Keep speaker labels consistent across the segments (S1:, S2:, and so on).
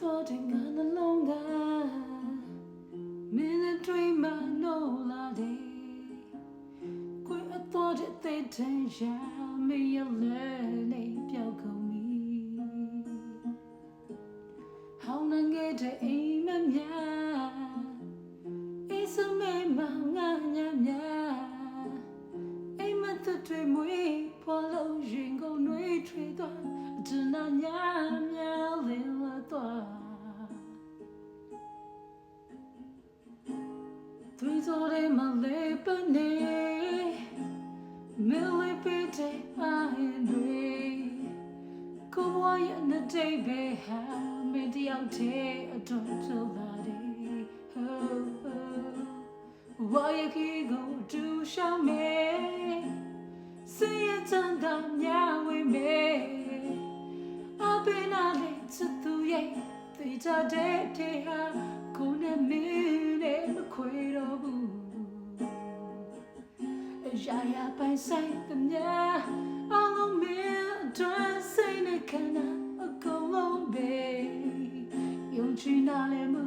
S1: တော်တဲ့ငါနှလုံးကမင်းနဲ့တွေ့မှနိုးလာတယ်ကိုယ်အတော်တဲ့တဲ့တန်ရာမရလဲနေပြောက်ကုန်ပြီဟောင်းငယ်တဲ့အိမ်မများအေးစမဲမငါညမြအိမ်မတတွေမွေးပေါ်လို့ရင်ကုန်နှွေးထွေးသွားဒနာညမြလင်းလာ သွားသွေးစောတဲ့မလေးပနေမလေးပတဲ့အိုင်တွေကိုဘွားရဲ့နဲ့တိတ်ပဲဟာမင်းတယောက်တည်းအတွက်ဆိုလာတယ်ဟိုးဝါရခီကိုတူရှောင်းမေစေ သိကြတဲ့တေဟာကိုနဲ့မင်းနဲ့မခွေတော့ဘူးအရာရာပိုင်ဆိုင်သမျှအလုံးမင်းအတွက်စိတ်နဲ့ခန္ဓာအကုန်လုံးပဲယုံကြည်နာလဲမှု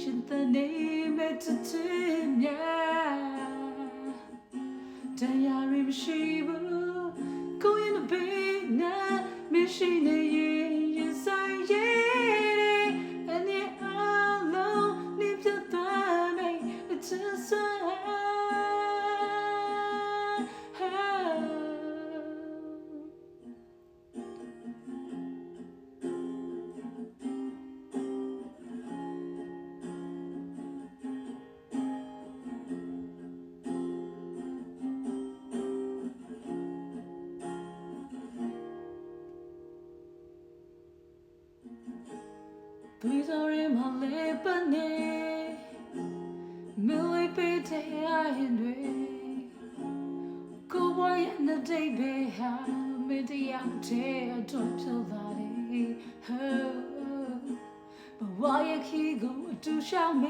S1: ရှင်သနေမဲ့တည်းမြတရားရမရှိဘူး သွေးစောရဲမလေးပနေမလေးပေးတဲ့အရင်တွေကိုဘွားရဲ့နဲ့တိတ်ပဲဟာမင်းတရားတဲ့အတော့ဖြစ်လာတယ်ဟိုးဘဝရဲ့ခီကိုအတူရှောင်း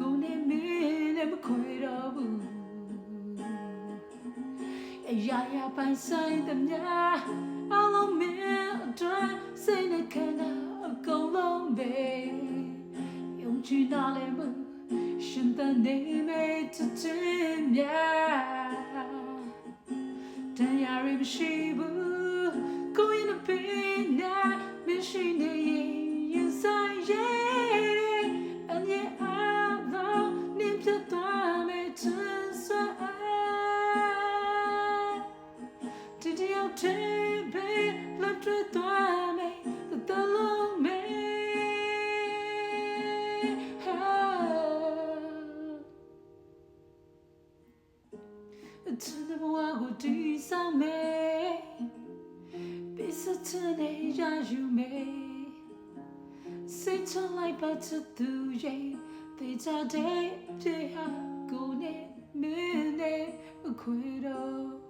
S1: မယ်စေရချမ်းသာမြဝေမယ်အပင်နာလေးချစ်သူရဲ့သိကြတဲ့တေဟာကိုနေမင်းနဲ့မခွေတော့ဘူးအရာရာပိုင်ဆိုင်သမျှအလုံးမင်းအတွက်စိတ်နဲ့ခန္ဓာအကုန်လုံးပဲယုံကြည်နာလဲမှုရှင်တန်နေမဲ့တည်းမြတရားရမရှိဘူးကိုရင်အပင်နာမရှိနေ To the one do some me. Be such an age as you may. Say to like but to do ye. They are day, they are going minute. A quitter. Boo. Thank you.